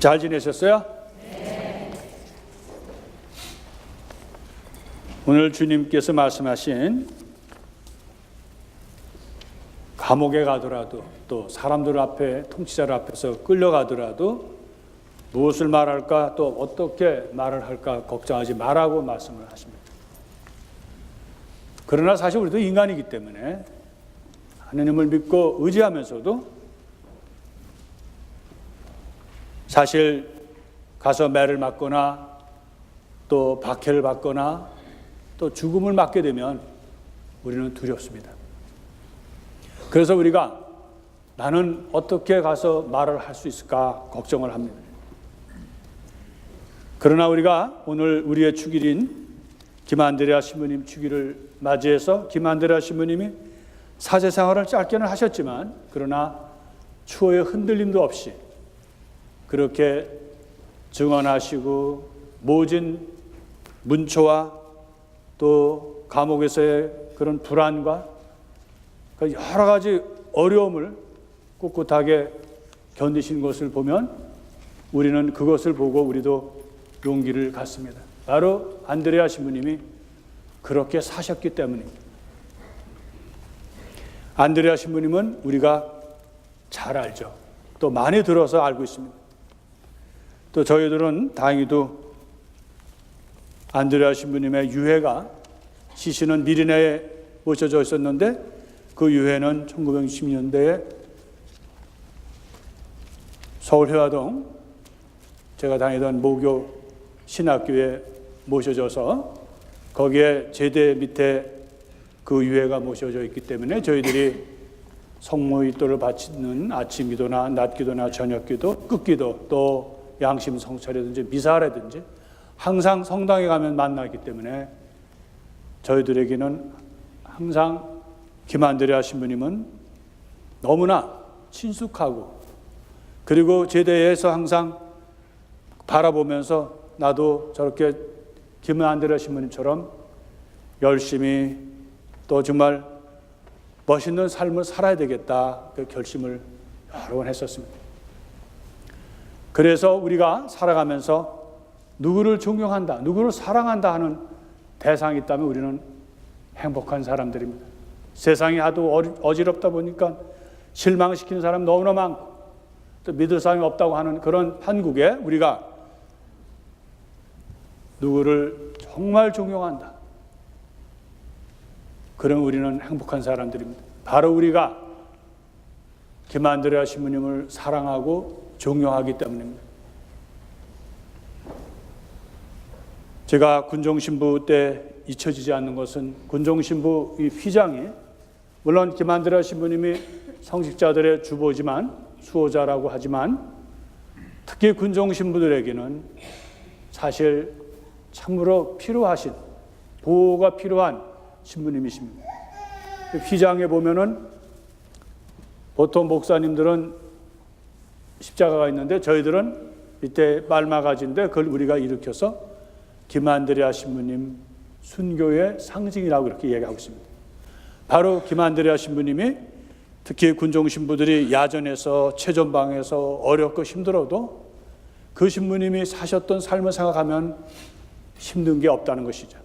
잘 지내셨어요? 오늘 주님께서 말씀하신 감옥에 가더라도 또 사람들 앞에 통치자들 앞에서 끌려가더라도 무엇을 말할까 또 어떻게 말을 할까 걱정하지 말라고 말씀을 하십니다. 그러나 사실 우리도 인간이기 때문에 하느님을 믿고 의지하면서도 사실 가서 매를 맞거나 또 박해를 받거나 또 죽음을 맞게 되면 우리는 두렵습니다. 그래서 우리가 나는 어떻게 가서 말을 할 수 있을까 걱정을 합니다. 그러나 우리가 오늘 우리의 축일인 김한드레아 신부님 축일을 맞이해서 김한드레아 신부님이 사제 생활을 짧게는 하셨지만 그러나 추호의 흔들림도 없이 그렇게 증언하시고 모진 문초와 또 감옥에서의 그런 불안과 그 여러 가지 어려움을 꿋꿋하게 견디신 것을 보면 우리는 그것을 보고 우리도 용기를 갖습니다. 바로 안드레아 신부님이 그렇게 사셨기 때문입니다. 안드레아 신부님은 우리가 잘 알죠. 또 많이 들어서 알고 있습니다. 또 저희들은 다행히도 안드레아 신부님의 유해가 시신은 미리네에 모셔져 있었는데 그 유해는 1960년대에 서울 회화동 제가 다니던 모교 신학교에 모셔져서 거기에 제대 밑에 그 유해가 모셔져 있기 때문에 저희들이 성모의 도를 바치는 아침 기도나 낮 기도나 저녁 기도, 끝 기도 또 양심 성찰이든지 미사라든지 항상 성당에 가면 만나기 때문에 저희들에게는 항상 김한드레아 신부님은 너무나 친숙하고 그리고 제대에서 항상 바라보면서 나도 저렇게 김한드레아 신부님처럼 열심히 또 정말 멋있는 삶을 살아야 되겠다 그 결심을 여러 번 했었습니다. 그래서 우리가 살아가면서 누구를 존경한다, 누구를 사랑한다 하는 대상이 있다면 우리는 행복한 사람들입니다. 세상이 하도 어지럽다 보니까 실망시키는 사람 너무나 많고 또 믿을 사람이 없다고 하는 그런 판국에 우리가 누구를 정말 존경한다. 그럼 우리는 행복한 사람들입니다. 바로 우리가 김한드레아 신부님을 사랑하고 존경하기 때문입니다. 제가 군종신부 때 잊혀지지 않는 것은 군종신부 이 휘장이 물론 김한드레아 신부님이 성직자들의 주보지만 수호자라고 하지만 특히 군종신부들에게는 사실 참으로 필요하신 보호가 필요한 신부님이십니다. 휘장에 보면은 보통 목사님들은 십자가가 있는데 저희들은 이때 말마가지인데 그걸 우리가 일으켜서 김한드레아 신부님 순교의 상징이라고 그렇게 얘기하고 있습니다. 바로 김한드레아 신부님이 특히 군종 신부들이 야전에서 최전방에서 어렵고 힘들어도 그 신부님이 사셨던 삶을 생각하면 힘든 게 없다는 것이죠.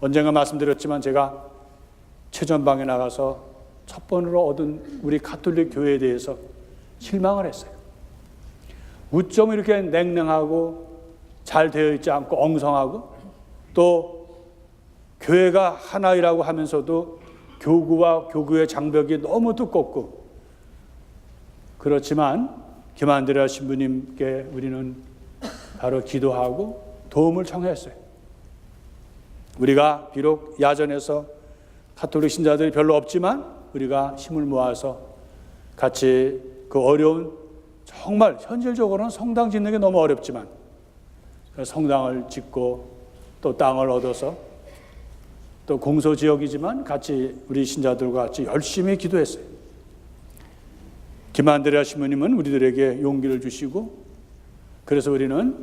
언젠가 말씀드렸지만 제가 최전방에 나가서 첫 번으로 얻은 우리 가톨릭 교회에 대해서 실망을 했어요. 우점 이렇게 냉랭하고 잘 되어 있지 않고 엉성하고 또 교회가 하나이라고 하면서도 교구와 교구의 장벽이 너무 두껍고 그렇지만 김한드레아 신부님께 우리는 바로 기도하고 도움을 청했어요. 우리가 비록 야전에서 카톨릭 신자들이 별로 없지만 우리가 힘을 모아서 같이 그 어려운 정말 현실적으로는 성당 짓는 게 너무 어렵지만 그 성당을 짓고 또 땅을 얻어서 또 공소 지역이지만 같이 우리 신자들과 같이 열심히 기도했어요. 김한드레아 신부님은 우리들에게 용기를 주시고 그래서 우리는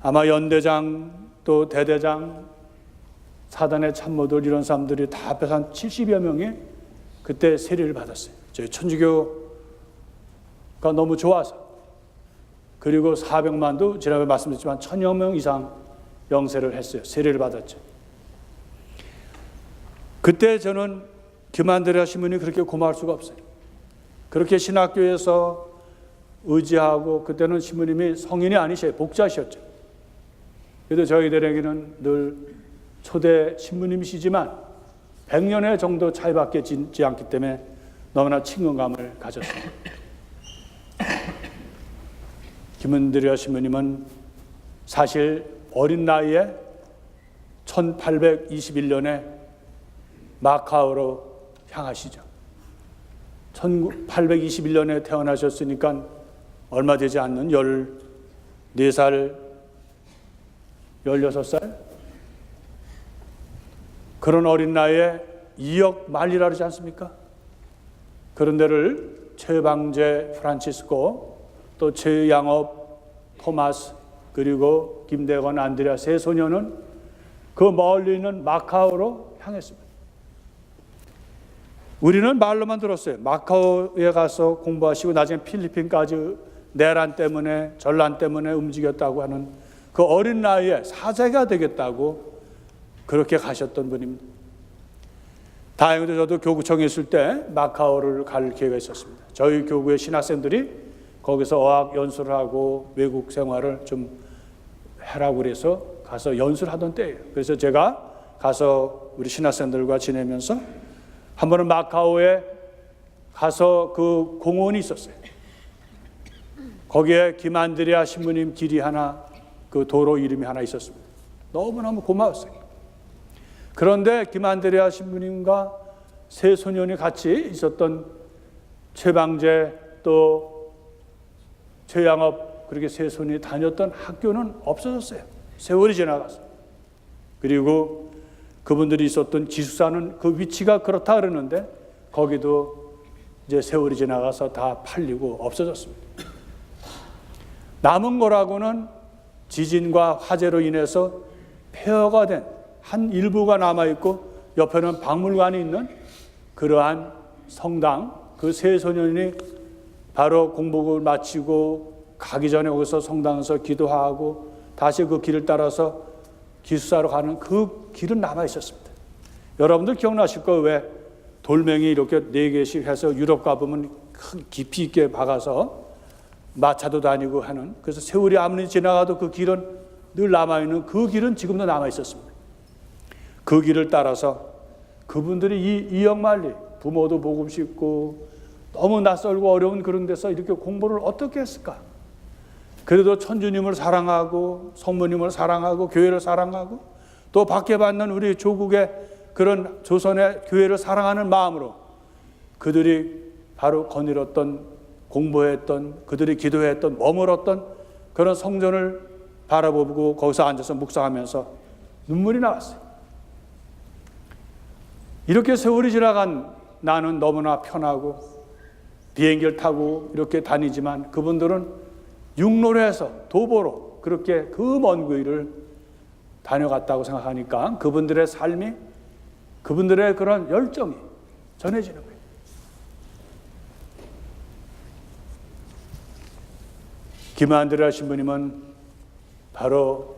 아마 연대장 또 대대장 사단의 참모들 이런 사람들이 다 합해서 한 70여 명이 그때 세례를 받았어요. 저희 천주교가 너무 좋아서 그리고 400만도 지난번에 말씀드렸지만 천여 명 이상 영세를 했어요. 세례를 받았죠. 그때 저는 김한드레아 신부님이 그렇게 고마울 수가 없어요. 그렇게 신학교에서 의지하고 그때는 신부님이 성인이 아니셔요. 복자셨죠. 그래도 저희들에게는 늘 초대 신부님이시지만 100년의 정도 차이밖에 지지 않기 때문에 너무나 친근감을 가졌습니다. 김은드리아 신부님은 사실 어린 나이에 1821년에 마카오로 향하시죠. 1821년에 태어나셨으니까 얼마 되지 않는 14살, 16살? 그런 어린 나이에 2억 말리라 그러지 않습니까? 그런 데를 최방제 프란치스코, 또 최양업 토마스, 그리고 김대건 안드레아 세 소녀는 그 멀리 있는 마카오로 향했습니다. 우리는 말로만 들었어요. 마카오에 가서 공부하시고 나중에 필리핀까지 내란 때문에 전란 때문에 움직였다고 하는 그 어린 나이에 사제가 되겠다고 그렇게 가셨던 분입니다. 다행히도 저도 교구청에 있을 때 마카오를 갈 기회가 있었습니다. 저희 교구의 신학생들이 거기서 어학 연수를 하고 외국 생활을 좀 하라고 그래서 가서 연수를 하던 때예요. 그래서 제가 가서 우리 신학생들과 지내면서 한 번은 마카오에 가서 그 공원이 있었어요. 거기에 김안드레아 신부님 길이 하나 그 도로 이름이 하나 있었습니다. 너무너무 고마웠어요. 그런데 김안드레아 신부님과 세 소년이 같이 있었던 최방제 또 최양업 그렇게 세 손이 다녔던 학교는 없어졌어요. 세월이 지나가서. 그리고 그분들이 있었던 기숙사는 그 위치가 그렇다 그러는데 거기도 이제 세월이 지나가서 다 팔리고 없어졌습니다. 남은 거라고는 지진과 화재로 인해서 폐허가 된 한 일부가 남아 있고 옆에는 박물관이 있는 그러한 성당 그 세 소년이 바로 공복을 마치고 가기 전에 거기서 성당에서 기도하고 다시 그 길을 따라서 기숙사로 가는 그 길은 남아 있었습니다. 여러분들 기억나실 거예요. 왜 돌멩이 이렇게 네 개씩 해서 유럽 가보면 큰 깊이 있게 박아서 마차도 다니고 하는 그래서 세월이 아무리 지나가도 그 길은 늘 남아 있는 그 길은 지금도 남아 있었습니다. 그 길을 따라서 그분들이 이 이역만리 부모도 복음 싣고 너무 낯설고 어려운 그런 데서 이렇게 공부를 어떻게 했을까? 그래도 천주님을 사랑하고 성모님을 사랑하고 교회를 사랑하고 또 밖에 받는 우리 조국의 그런 조선의 교회를 사랑하는 마음으로 그들이 바로 거닐었던 공부했던 그들이 기도했던 머물었던 그런 성전을 바라보고 거기서 앉아서 묵상하면서 눈물이 나왔어요. 이렇게 세월이 지나간 나는 너무나 편하고 비행기를 타고 이렇게 다니지만 그분들은 육로로 해서 도보로 그렇게 그 먼 거리를 다녀갔다고 생각하니까 그분들의 삶이 그분들의 그런 열정이 전해지는 거예요. 김한드레아 신부님은 바로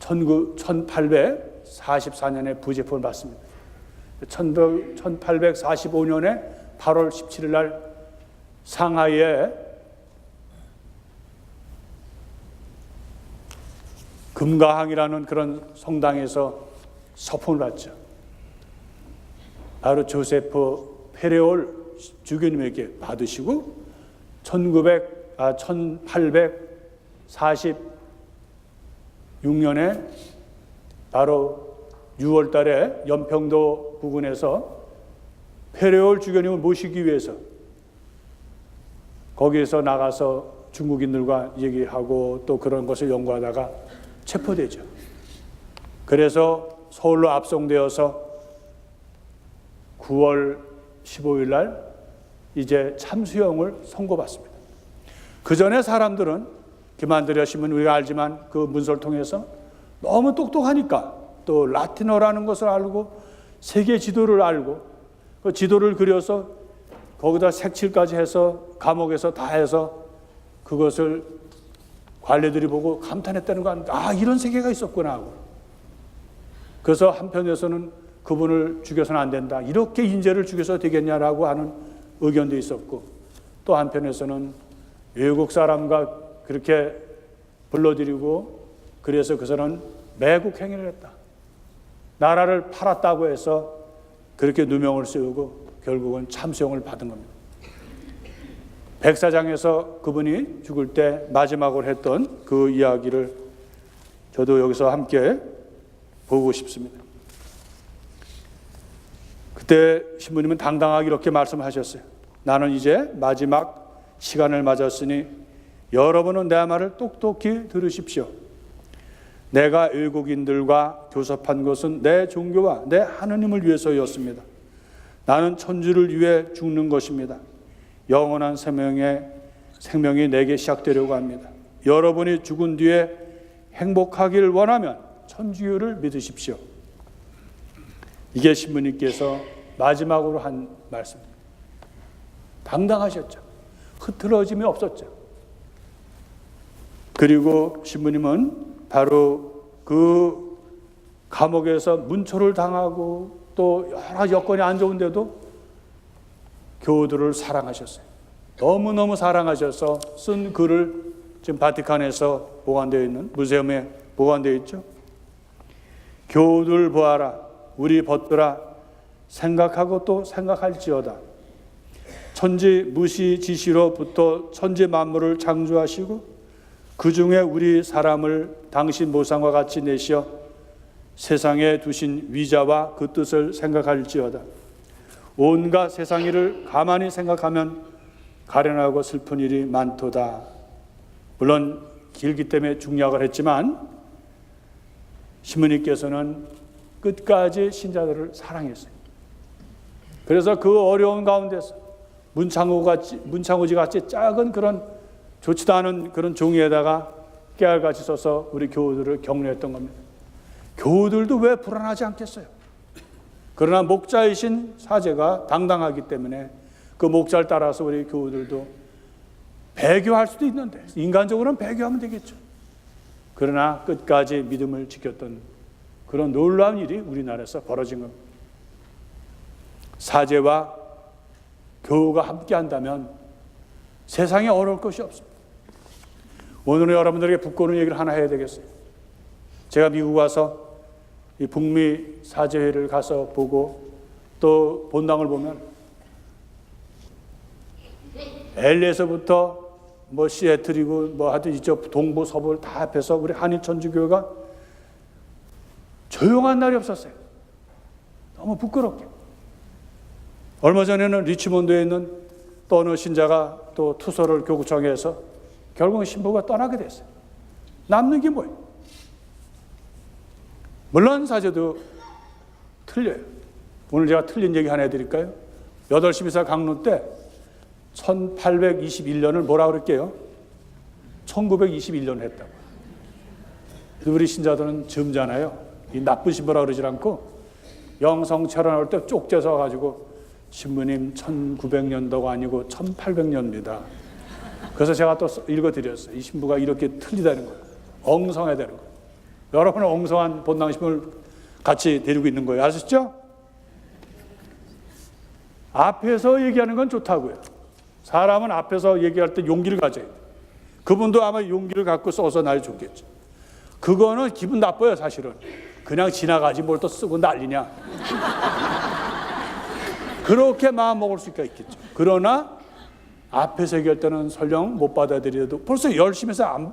1844년에 부제품을 받습니다. 1845년에 8월 17일 날 상하이에 금가항이라는 그런 성당에서 서품을 받죠. 바로 조세프 페레올 주교님에게 받으시고 1900, 아, 1846년에 바로 6월 달에 연평도 부근에서 페레올 주교님을 모시기 위해서 거기에서 나가서 중국인들과 얘기하고 또 그런 것을 연구하다가 체포되죠. 그래서 서울로 압송되어서 9월 15일 날 이제 참수형을 선고받습니다. 그 전에 사람들은 김한드레 신문 우리가 알지만 그 문서를 통해서 너무 똑똑하니까 또 라틴어라는 것을 알고 세계 지도를 알고 그 지도를 그려서 거기다 색칠까지 해서 감옥에서 다 해서 그것을 관리들이 보고 감탄했다는 거 아닙니까? 아, 이런 세계가 있었구나 하고. 그래서 한편에서는 그분을 죽여서는 안 된다. 이렇게 인재를 죽여서 되겠냐라고 하는 의견도 있었고 또 한편에서는 외국 사람과 그렇게 불러들이고 그래서 그 사람은 매국 행위를 했다. 나라를 팔았다고 해서 그렇게 누명을 세우고 결국은 참수형을 받은 겁니다. 백사장에서 그분이 죽을 때 마지막으로 했던 그 이야기를 저도 여기서 함께 보고 싶습니다. 그때 신부님은 당당하게 이렇게 말씀하셨어요. 나는 이제 마지막 시간을 맞았으니 여러분은 내 말을 똑똑히 들으십시오. 내가 외국인들과 교섭한 것은 내 종교와 내 하느님을 위해서였습니다. 나는 천주를 위해 죽는 것입니다. 영원한 생명의 생명이 내게 시작되려고 합니다. 여러분이 죽은 뒤에 행복하기를 원하면 천주교를 믿으십시오. 이게 신부님께서 마지막으로 한 말씀입니다. 당당하셨죠. 흐트러짐이 없었죠. 그리고 신부님은 바로 그 감옥에서 문초를 당하고 또 여러 여건이 안 좋은데도 교우들을 사랑하셨어요. 너무너무 사랑하셔서 쓴 글을 지금 바티칸에서 보관되어 있는 무세움에 보관되어 있죠. 교우들 보아라 우리 벗들아 생각하고 또 생각할지어다. 천지 무시 지시로부터 천지 만물을 창조하시고 그 중에 우리 사람을 당신 모상과 같이 내시어 세상에 두신 위자와 그 뜻을 생각할지어다. 온갖 세상 일을 가만히 생각하면 가련하고 슬픈 일이 많도다. 물론 길기 때문에 중약을 했지만 신부님께서는 끝까지 신자들을 사랑했어요. 그래서 그 어려운 가운데서 문창호 같이 문창호지 같이 작은 그런 좋지도 않은 그런 종이에다가 깨알같이 써서 우리 교우들을 격려했던 겁니다. 교우들도 왜 불안하지 않겠어요? 그러나 목자이신 사제가 당당하기 때문에 그 목자를 따라서 우리 교우들도 배교할 수도 있는데 인간적으로는 배교하면 되겠죠. 그러나 끝까지 믿음을 지켰던 그런 놀라운 일이 우리나라에서 벌어진 겁니다. 사제와 교우가 함께 한다면 세상에 어려울 것이 없습니다. 오늘은 여러분들에게 북고는 얘기를 하나 해야 되겠어요. 제가 미국 와서 이 북미 사제회를 가서 보고 또 본당을 보면 LA에서부터 뭐 시애틀이고 뭐 하여튼 이쪽 동부 서부를 다 합해서 우리 한인 천주교가 조용한 날이 없었어요. 너무 부끄럽게. 얼마 전에는 리치몬드에 있는 또 어느 신자가 또 투서를 교구청에서 결국 신부가 떠나게 됐어요. 남는 게 뭐예요? 물론 사제도 틀려요. 오늘 제가 틀린 얘기 하나 해드릴까요? 8시 미사 강론 때 1821년을 뭐라 그럴게요? 1921년 했다고. 우리 신자들은 점잖아요. 이 나쁜 신부라 그러지 않고 영성 철원할 때 쪽져서 가지고 신부님 1900년도가 아니고 1800년입니다. 그래서 제가 또 읽어드렸어요. 이 신부가 이렇게 틀리다는 거예요. 엉성해야 되는 거예요. 여러분은 엉성한 본당심을 같이 데리고 있는 거예요. 아시죠? 앞에서 얘기하는 건 좋다고요. 사람은 앞에서 얘기할 때 용기를 가져야 돼요. 그분도 아마 용기를 갖고 써서 날 좋겠죠. 그거는 기분 나빠요, 사실은. 그냥 지나가지 뭘 또 쓰고 난리냐. 그렇게 마음 먹을 수가 있겠죠. 그러나 앞에서 얘기할 때는 설령 못 받아들여도 벌써 열심히 해서 안,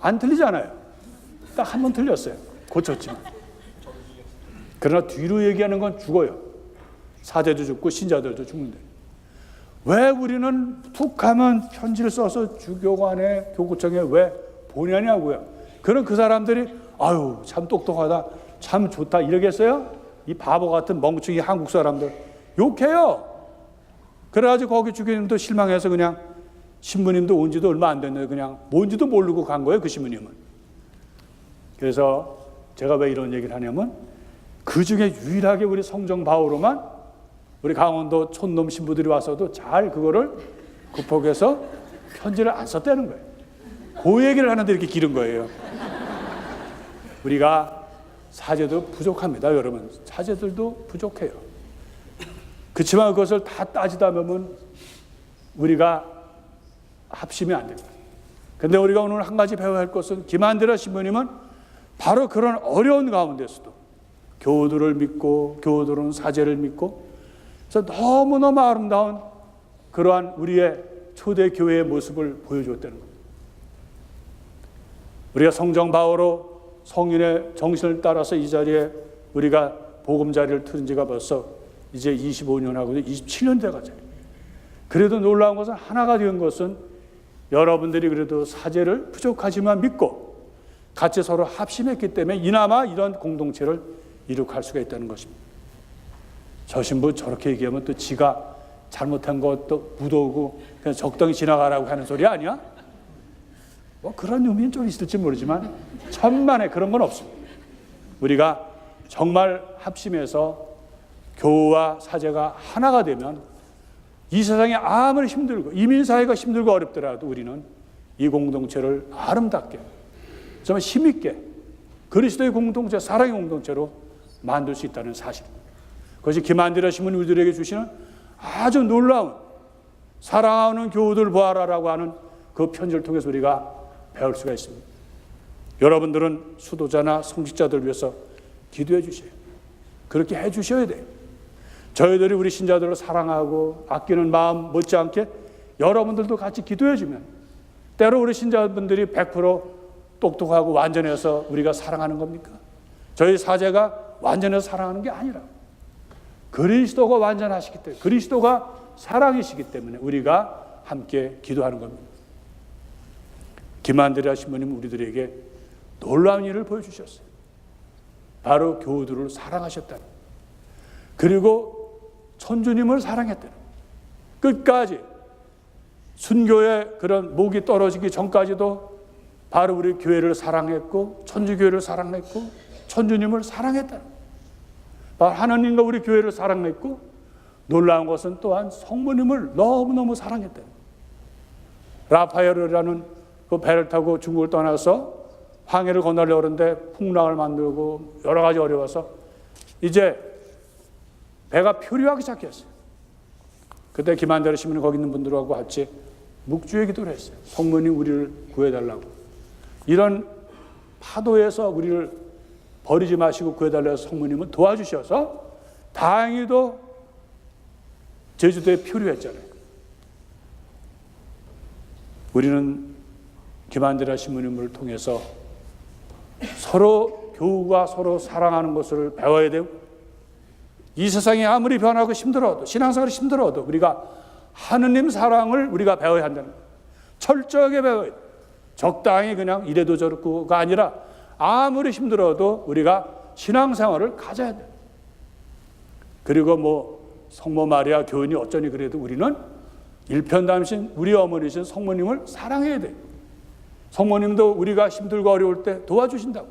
안 틀리잖아요. 딱 한 번 틀렸어요. 고쳤지만. 그러나 뒤로 얘기하는 건 죽어요. 사제도 죽고 신자들도 죽는데. 왜 우리는 툭 하면 편지를 써서 주교관에 교구청에 왜 보내냐고요. 그럼 그 사람들이 아유 참 똑똑하다 참 좋다 이러겠어요? 이 바보 같은 멍청이 한국 사람들 욕해요. 그래가지고 거기 주교님도 실망해서 그냥 신부님도 온 지도 얼마 안 됐는데 그냥 뭔지도 모르고 간 거예요 그 신부님은. 그래서 제가 왜 이런 얘기를 하냐면 그 중에 유일하게 우리 성정 바오로만 우리 강원도 촌놈 신부들이 와서도 잘 그거를 극복해서 편지를 안 썼다는 거예요. 그 얘기를 하는데 이렇게 길은 거예요. 우리가 사제도 부족합니다, 여러분. 사제들도 부족해요. 그렇지만 그것을 다 따지다 보면 우리가 합심이 안 됩니다. 근데 우리가 오늘 한 가지 배워야 할 것은 김한대라 신부님은 바로 그런 어려운 가운데서도 교우들을 믿고 교우들은 사제를 믿고 그래서 너무너무 아름다운 그러한 우리의 초대 교회의 모습을 보여주었다는 겁니다. 우리가 성정 바오로 성인의 정신을 따라서 이 자리에 우리가 보금자리를 틀은 지가 벌써 이제 25년하고 27년 돼가죠. 그래도 놀라운 것은 하나가 된 것은 여러분들이 그래도 사제를 부족하지만 믿고 같이 서로 합심했기 때문에 이나마 이런 공동체를 이룩할 수가 있다는 것입니다. 저 신부 저렇게 얘기하면 또 지가 잘못한 것도 묻어오고 그냥 적당히 지나가라고 하는 소리 아니야? 뭐 그런 의미는 좀 있을지 모르지만 천만에 그런 건 없습니다. 우리가 정말 합심해서 교우와 사제가 하나가 되면 이 세상이 아무리 힘들고 이민 사회가 힘들고 어렵더라도 우리는 이 공동체를 아름답게 정말 힘있게 그리스도의 공동체, 사랑의 공동체로 만들 수 있다는 사실입니다. 그것이 김한디라 신문 우리들에게 주시는 아주 놀라운 사랑하는 교우들 보아라라고 하는 그 편지를 통해서 우리가 배울 수가 있습니다. 여러분들은 수도자나 성직자들 위해서 기도해 주세요. 그렇게 해 주셔야 돼요. 저희들이 우리 신자들을 사랑하고 아끼는 마음 못지않게 여러분들도 같이 기도해 주면 때로 우리 신자분들이 100% 똑똑하고 완전해서 우리가 사랑하는 겁니까? 저희 사제가 완전해서 사랑하는 게 아니라 그리스도가 완전하시기 때문에 그리스도가 사랑이시기 때문에 우리가 함께 기도하는 겁니다. 김한대리 신부님 우리들에게 놀라운 일을 보여주셨어요. 바로 교우들을 사랑하셨다는 그리고 천주님을 사랑했다는 끝까지. 순교의 그런 목이 떨어지기 전까지도 바로 우리 교회를 사랑했고 천주교회를 사랑했고 천주님을 사랑했다는 바로 하나님과 우리 교회를 사랑했고 놀라운 것은 또한 성모님을 너무너무 사랑했다는 라파엘이라는 그 배를 타고 중국을 떠나서 황해를 건너려고 하는데 풍랑을 만들고 여러 가지 어려워서 이제 배가 표류하기 시작했어요. 그때 김한대로 시민이 거기 있는 분들하고 같이 묵주의 기도를 했어요. 성모님 우리를 구해달라고. 이런 파도에서 우리를 버리지 마시고 구해달라고 성모님은 도와주셔서 다행히도 제주도에 표류했잖아요. 우리는 김한대라 신부님을 통해서 서로 교우가 서로 사랑하는 것을 배워야 되고 이 세상이 아무리 변하고 힘들어도 신앙생활이 힘들어도 우리가 하느님 사랑을 우리가 배워야 한다는 거예요. 철저하게 배워야 돼. 적당히 그냥 이래도 저렇고가 아니라 아무리 힘들어도 우리가 신앙생활을 가져야 돼. 그리고 뭐 성모 마리아 교인이 어쩌니 그래도 우리는 일편담신 우리 어머니신 성모님을 사랑해야 돼. 성모님도 우리가 힘들고 어려울 때 도와주신다고.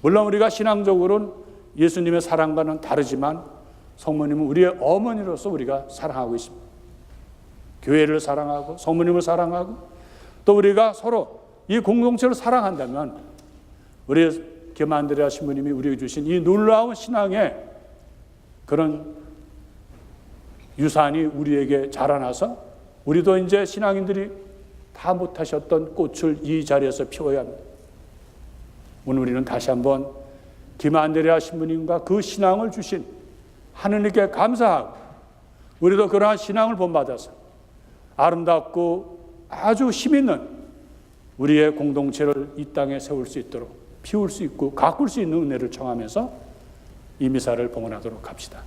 물론 우리가 신앙적으로는 예수님의 사랑과는 다르지만 성모님은 우리의 어머니로서 우리가 사랑하고 있습니다. 교회를 사랑하고 성모님을 사랑하고 또 우리가 서로 이 공동체를 사랑한다면 우리 김한드레아 신부님이 우리에게 주신 이 놀라운 신앙의 그런 유산이 우리에게 자라나서 우리도 이제 신앙인들이 다 못하셨던 꽃을 이 자리에서 피워야 합니다. 오늘 우리는 다시 한번 김안드레아 신부님과 그 신앙을 주신 하느님께 감사하고 우리도 그러한 신앙을 본받아서 아름답고 아주 힘 있는 우리의 공동체를 이 땅에 세울 수 있도록 피울 수 있고 가꿀 수 있는 은혜를 청하면서 이 미사를 봉헌하도록 합시다.